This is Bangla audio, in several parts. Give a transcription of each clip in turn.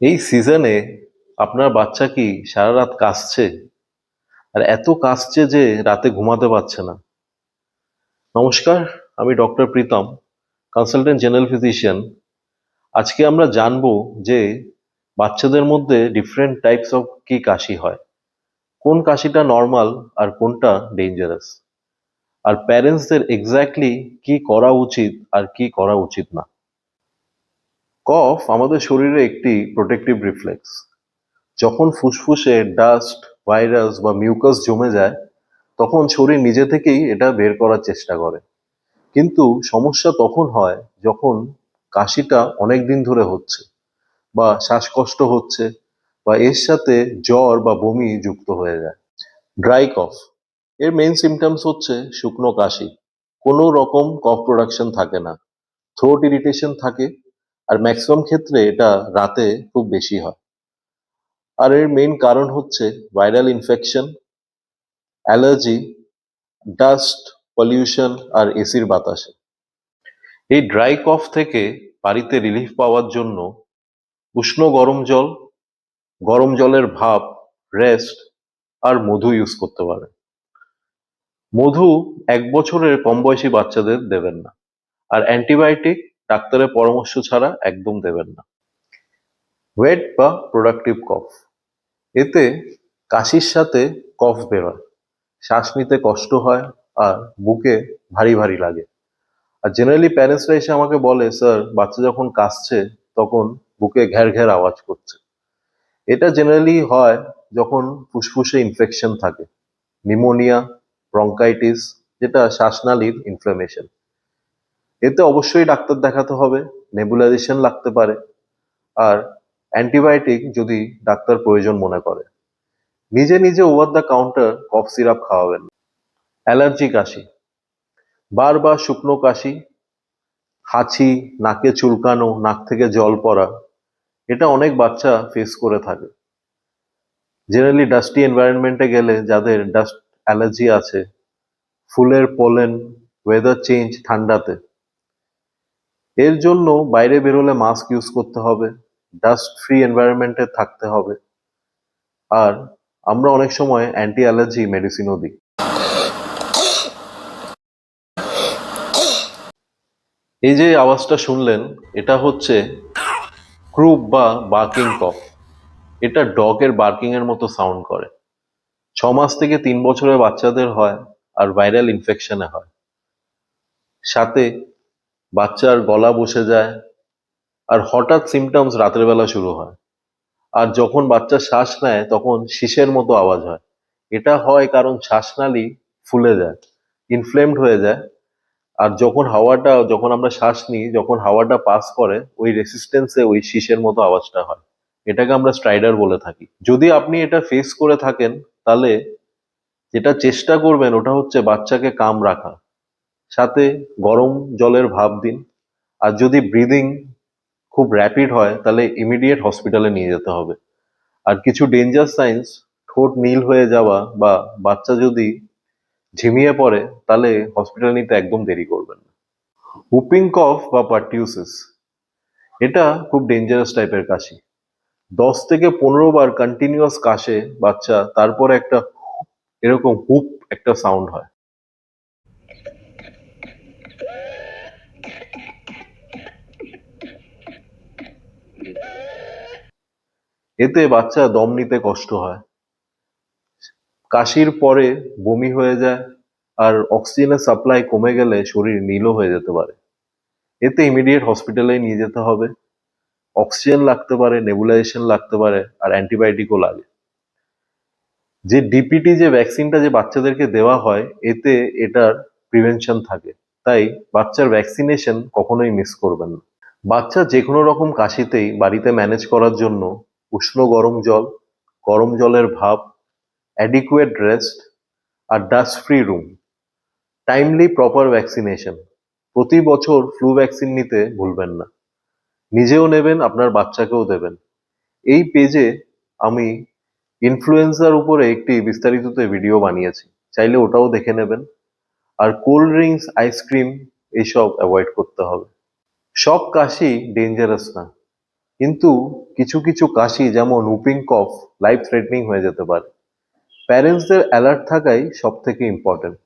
এই সিজনে আপনার বাচ্চা কি সারা রাত কাশছে? আর এত কাশছে যে রাতে ঘুমাতে পারছে না। নমস্কার, আমি doctor Pritam consultant general physician আজকে আমরা জানব যে বাচ্চাদের মধ্যে ডিফারেন্ট টাইপস অফ কি কাশি হয়? কোন কাশিটা নর্মাল আর কোনটা ডেঞ্জারাস আর প্যারেন্টসদের এক্স্যাক্টলি কি করা উচিত আর কি করা উচিত না? কফ আমাদের শরীরে একটি প্রোটেক্টিভ রিফ্লেক্স যখন ফুসফুসে ডাস্ট ভাইরাস বা মিউকাস জমে যায়, তখন শরীর নিজে থেকেই এটা বের করার চেষ্টা করে। কিন্তু সমস্যা তখন হয় যখন কাশিটা অনেক দিন ধরে হচ্ছে বা শ্বাসকষ্ট হচ্ছে বা এর সাথে জ্বর বা বমি যুক্ত হয়ে যায়। ড্রাই কফ এর মেইন সিমটমস হচ্ছে শুকনো কাশি। কোনো রকম কফ প্রোডাকশন থাকে না। থ্রোট ইরিটেশন থাকে আর ম্যাক্সিমাম ক্ষেত্রে এটা রাতে খুব বেশি হয়। আর এর মেইন কারণ হচ্ছে viral infection allergy dust pollution আর এসির বাতাসে। এই ড্রাই কফ থেকে বাড়িতে রিলিফ পাওয়ার জন্য উষ্ণ গরম জল, গরম জলের ভাপ রেস্ট আর মধু ইউজ করতে পারে। মধু এক বছরের কম বয়সী বাচ্চাদের দেবেন না। আর অ্যান্টিবায়োটিক ডাক্তারের পরামর্শ ছাড়া একদম দেবেন না। ওয়েট বা প্রোডাক্টিভ কফ এতে কাশির সাথে কফ বেরোয় শ্বাস নিতে কষ্ট হয় আর বুকে ভারী ভারী লাগে। আর জেনারেলি প্যারেন্টসরা এসে আমাকে বলে, স্যার, বাচ্চা যখন কাশছে তখন বুকে ঘ্যার ঘ্যার আওয়াজ করছে। এটা জেনারেলি হয় যখন ফুসফুসে ইনফেকশন থাকে নিউমোনিয়া ব্রঙ্কাইটিস যেটা শ্বাসনালীর ইনফ্লামেশন এতে অবশ্যই ডাক্তার দেখাতে হবে নেবুলাইজেশন লাগতে পারে, আর অ্যান্টিবায়োটিক যদি ডাক্তার প্রয়োজন মনে করে। নিজে নিজে over the counter cough syrup খাওয়াবেন। অ্যালার্জি কাশি, বারবার শুকনো কাশি, হাঁচি, নাকে চুলকানো, নাক থেকে জল পড়া, এটা অনেক বাচ্চা ফেস করে থাকে। জেনারেলি ডাস্টি এনভায়রনমেন্টে গেলে যাদের ডাস্ট অ্যালার্জি আছে, ফুলের পোলেন ওয়েদার চেঞ্জ ঠান্ডাতে এর জন্য বাইরে বেরোলে মাস্ক ইউজ করতে হবে ডাস্ট ফ্রি এনভায়রনমেন্টে থাকতে হবে। আর আমরা অনেক সময় অ্যান্টি অ্যালার্জি মেডিসিনও দিই। এই যে আওয়াজটা শুনলেন, এটা হচ্ছে ক্রুপ বা বার্কিং কফ এটা ডগের বার্কিং এর মতো সাউন্ড করে। ছ মাস থেকে তিন বছরের বাচ্চাদের হয় আর ভাইরাল ইনফেকশনে হয়। সাথে বাচ্চার গলা বসে যায়, আর হঠাৎ সিমটমস রাতের বেলা শুরু হয়। আর যখন বাচ্চা শ্বাস নেয়, তখন শীষের মতো আওয়াজ হয়। এটা হয় কারণ শ্বাসনালী ফুলে যায় ইনফ্লেমড হয়ে যায়। আর যখন হাওয়াটা, যখন আমরা শ্বাস নিই, যখন হাওয়াটা পাস করে, ওই রেসিস্টেন্সে ওই শীষের মতো আওয়াজটা হয়। এটাকে আমরা স্ট্রাইডার বলে থাকি। যদি আপনি এটা ফেস করে থাকেন, তাহলে যেটা চেষ্টা করবেন, ওটা হচ্ছে বাচ্চাকে কাম রাখা। সাথে গরম জলের ভাপ দিন। আর যদি ব্রিদিং খুব র্যাপিড হয়, তাহলে ইমিডিয়েট হসপিটালে নিয়ে যেতে হবে। আর কিছু ডেঞ্জার সাইন্স ঠোঁট নীল হয়ে যাওয়া বা বাচ্চা যদি ঝিমিয়ে পড়ে, তাহলে হসপিটাল নিতে একদম দেরি করবেন না। হুপিং কফ বা পার্টিউসিস এটা খুব ডেঞ্জারাস টাইপের কাশি। দশ থেকে পনেরো বার কন্টিনিউয়াস কাশে বাচ্চা, তারপরে একটা এরকম হুপ একটা সাউন্ড হয়। এতে বাচ্চা দম নিতে কষ্ট হয়। কাশির পরে বমি হয়ে যায় আর অক্সিজেনের সাপ্লাই কমে গেলে শরীর নীলও হয়ে যেতে পারে। এতে ইমিডিয়েট হসপিটালে নিয়ে যেতে হবে। অক্সিজেন লাগতে পারে, নেবুলাইজেশন লাগতে পারে আর অ্যান্টিবায়োটিকও লাগে। যে ডিপিটি যে ভ্যাকসিনটা যে বাচ্চাদেরকে দেওয়া হয়, এতে এটার প্রিভেনশন থাকে। তাই বাচ্চার ভ্যাকসিনেশন কখনোই মিস করবেন না। বাচ্চা যে কোনো রকম কাশিতেই বাড়িতে ম্যানেজ করার জন্য উষ্ণ গরম জল, গরম জলের ভাপ অ্যাডিকুয়েট রেস্ট আর dust free room timely proper vaccination প্রতি বছর ফ্লু ভ্যাকসিন নিতে ভুলবেন না। নিজেও নেবেন, আপনার বাচ্চাকেও দেবেন। এই পেজে আমি ইনফ্লুয়েঞ্জার উপরে একটি বিস্তারিততে ভিডিও বানিয়েছি। চাইলে ওটাও দেখে নেবেন। আর কোল্ড ড্রিঙ্কস আইসক্রিম এইসব অ্যাভয়েড করতে হবে। সব কাশি ডেঞ্জারাস না। কিন্তু কিছু কিছু কাশি, যেমন উপিং কফ লাইফ থ্রেটনিং হয়ে যেতে পারে। প্যারেন্টসদের অ্যালার্ট থাকাই সব থেকে ইম্পর্টেন্ট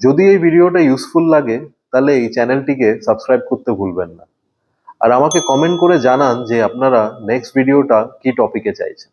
যদি এই ভিডিওটা ইউজফুল লাগে, তাহলে এই চ্যানেলটিকে সাবস্ক্রাইব করতে ভুলবেন না। আর আমাকে কমেন্ট করে জানান যে আপনারা নেক্সট ভিডিওটা কি টপিকে চাইছেন।